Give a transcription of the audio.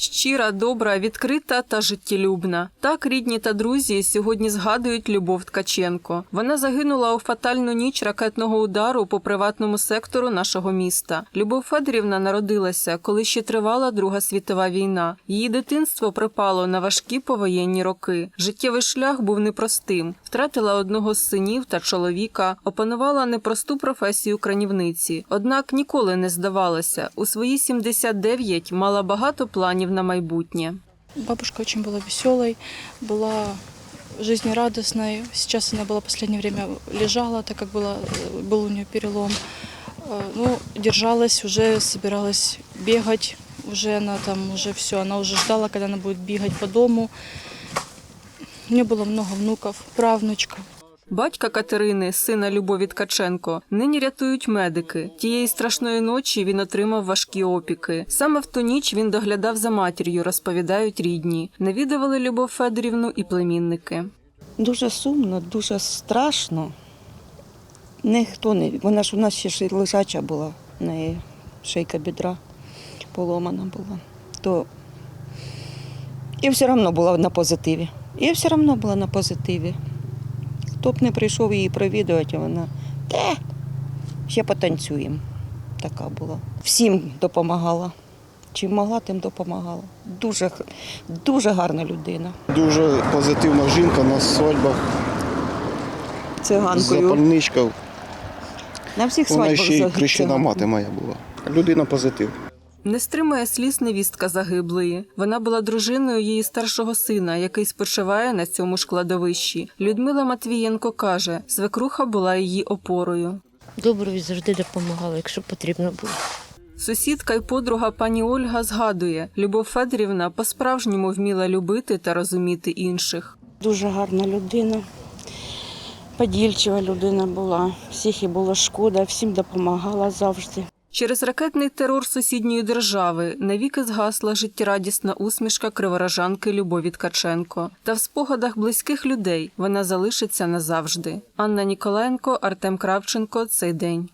Щира, добра, відкрита та життєлюбна. Так рідні та друзі сьогодні згадують Любов Ткаченко. Вона загинула у фатальну ніч ракетного удару по приватному сектору нашого міста. Любов Федорівна народилася, коли ще тривала Друга світова війна. Її дитинство припало на важкі повоєнні роки. Життєвий шлях був непростим. Втратила одного з синів та чоловіка, опанувала непросту професію кранівниці. Однак ніколи не здавалася. У свої 79 мала багато планів на майбутнє. Бабушка очень была веселой, была жизнерадостной. Сейчас она была в последнее время лежала, так как была, был у нее перелом. Э, Ну, держалась, уже собиралась бегать. Уже она там, уже все, она уже ждала, когда она будет бегать по дому. У нее было много внуков, правнучка. Батька Катерини, сина Любові Ткаченко, нині рятують медики. Тієї страшної ночі він отримав важкі опіки. Саме в ту ніч він доглядав за матір'ю, розповідають рідні. Навідували Любов Федорівну і племінники. Дуже сумно, дуже страшно. Ніхто не. Вона ж у нас ще лежача була, в неї шийка бідра поломана була. То і все одно була на позитиві. І все одно була на позитиві. Хто б не прийшов її провідувати, вона те, ще потанцюємо. Така була. Всім допомагала. Чим могла, тим допомагала. Дуже, дуже гарна людина. Дуже позитивна жінка на свадьбах, Циганкою. запальничка. На всіх Вона свадьбах ще й циганкою. мати моя була. Людина позитив. Не стримує сліз невістка загиблої. Вона була дружиною її старшого сина, який спочиває на цьому ж кладовищі. Людмила Матвієнко каже, свекруха була її опорою. Доброві завжди допомагала, якщо потрібно було. Сусідка й подруга пані Ольга згадує, Любов Федорівна по-справжньому вміла любити та розуміти інших. Дуже гарна людина, подільчива людина була. Всіх їй було шкода, всім допомагала завжди. Через ракетний терор сусідньої держави навіки згасла життєрадісна усмішка криворожанки Любові Ткаченко. Та в спогадах близьких людей вона залишиться назавжди. Анна Ніколенко, Артем Кравченко. Цей день.